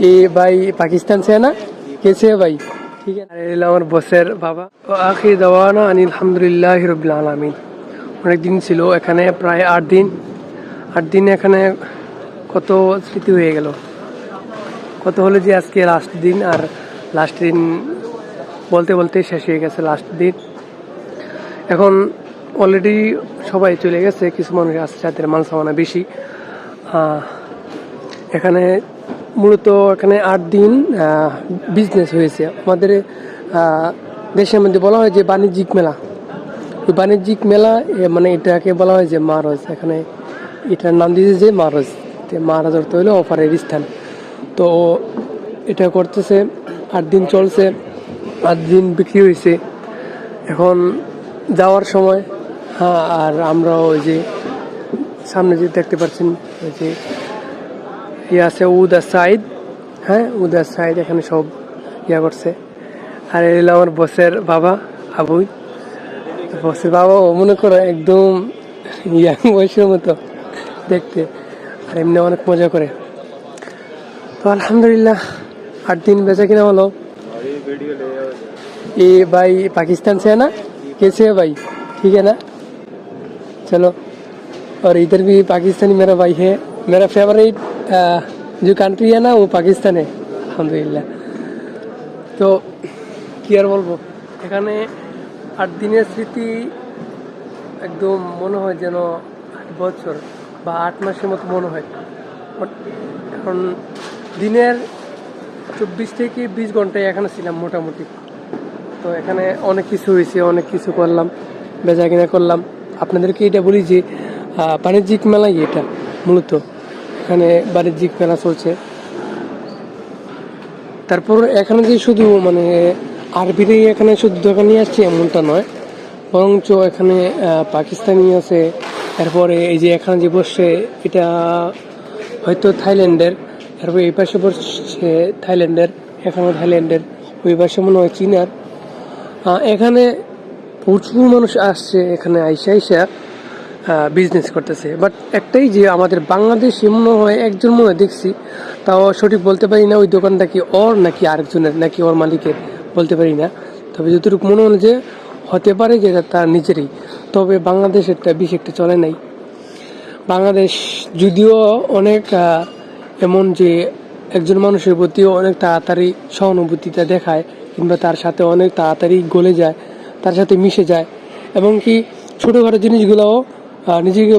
ये भाई पाकिस्तान से है ना कैसे है भाई ठीक है अरे আমার বসের বাবা ও আখি দাওয়ানা আনিল আলহামদুলিল্লাহ রবিল আলমিন অনেক দিন ছিল এখানে প্রায় আট দিন আট দিন এখানে কত স্মৃতি হয়ে গেল কত হলো যে আজকে লাস্ট দিন আর লাস্ট দিন বলতে বলতে শেষ হয়ে গেছে লাস্ট দিন এখন অলরেডি সবাই চলে গেছে কিছু মানুষ আসছে যাদের মাল সামানা বেশি আহ, এখানে মূলত এখানে আট দিন বিজনেস হয়েছে। আমাদের দেশের মধ্যে বলা হয় যে বাণিজ্যিক মেলা। বাণিজ্যিক মেলা মানে এটাকে বলা হয় যে মারজ। এখানে এটার নাম দিয়েছে যে মারজ। মারজ অর্থ হলো অফারের স্থান। তো এটা করতেছে, আট দিন চলছে, আট দিন বিক্রি হয়েছে। এখন যাওয়ার সময় হ্যাঁ আর আমরা ওই যে সামনে যে দেখতে পাচ্ছেন, ওই যে ইয়ে আছে উদা সাইদ হ্যাঁ উদা সাইদ এখানে সব ইয়া করছে আর এই হলো আমার বসের বাবা আবুই বসের বাবা ও মনে করো একদম ইয়াং বয়সের মতো দেখতে আর এমনি অনেক মজা করে তো আলহামদুলিল্লাহ আট দিন বেচা কিনা হলো ये भाई पाकिस्तान से है ना कैसे है भाई ठीक है ना चलो और इधर भी पाकिस्तानी मेरा भाई है मेरा फेवरेट जो कंट्री है ना वो पाकिस्तान है আলহামদুলিল্লাহ তো কি আর বলবো এখানে আট দিনের স্মৃতি একদম মনে হয় যেন আট বছর বা আট মাসের মতো মনে হয় কারণ দিনের চব্বিশ থেকে বিশ ঘন্টায় এখানে ছিলাম মোটামুটি তো এখানে অনেক কিছু হয়েছে অনেক কিছু করলাম বেচা কিনা করলাম আপনাদেরকে এটা বলি যে আহ, বাণিজ্যিক মেলাই এটা মূলত। এখানে বাণিজ্যিক মেলা চলছে। তারপর এখানে যে শুধু মানে আরবিরাই এখানে শুধু দোকান নিয়ে আসছে এমনটা নয়, বরঞ্চ এখানে পাকিস্তানি আছে। তারপরে এই যে এখানে যে বসছে, এটা হয়তো থাইল্যান্ডের। তারপরে এই পাশে বসছে থাইল্যান্ডের, এখানেও থাইল্যান্ডের, ওই পাশে মনে হয় চীনার। এখানে প্রচুর মানুষ আসছে এখানে আইসা আইসা। বিজনেস করতেছে। বাট একটাই যে আমাদের বাংলাদেশে মনে হয়, একজন মনে দেখছি, তাও সঠিক বলতে পারি না, ওই দোকানটা কি ওর নাকি আরেকজনের, নাকি ওর মালিকের, বলতে পারি না। তবে যতটুকু মনে হলো যে হতে পারে যে এটা তার নিজেরই। তবে বাংলাদেশেরটা বেশি একটা চলে নাই। বাংলাদেশ যদিও অনেক এমন যে একজন মানুষের প্রতিও অনেক তাড়াতাড়ি সহানুভূতিটা দেখায়, কিংবা তার সাথে অনেক তাড়াতাড়ি গলে যায়, তার সাথে মিশে যায়। এবং কি ছোটোখাটো জিনিসগুলোও 啊你这个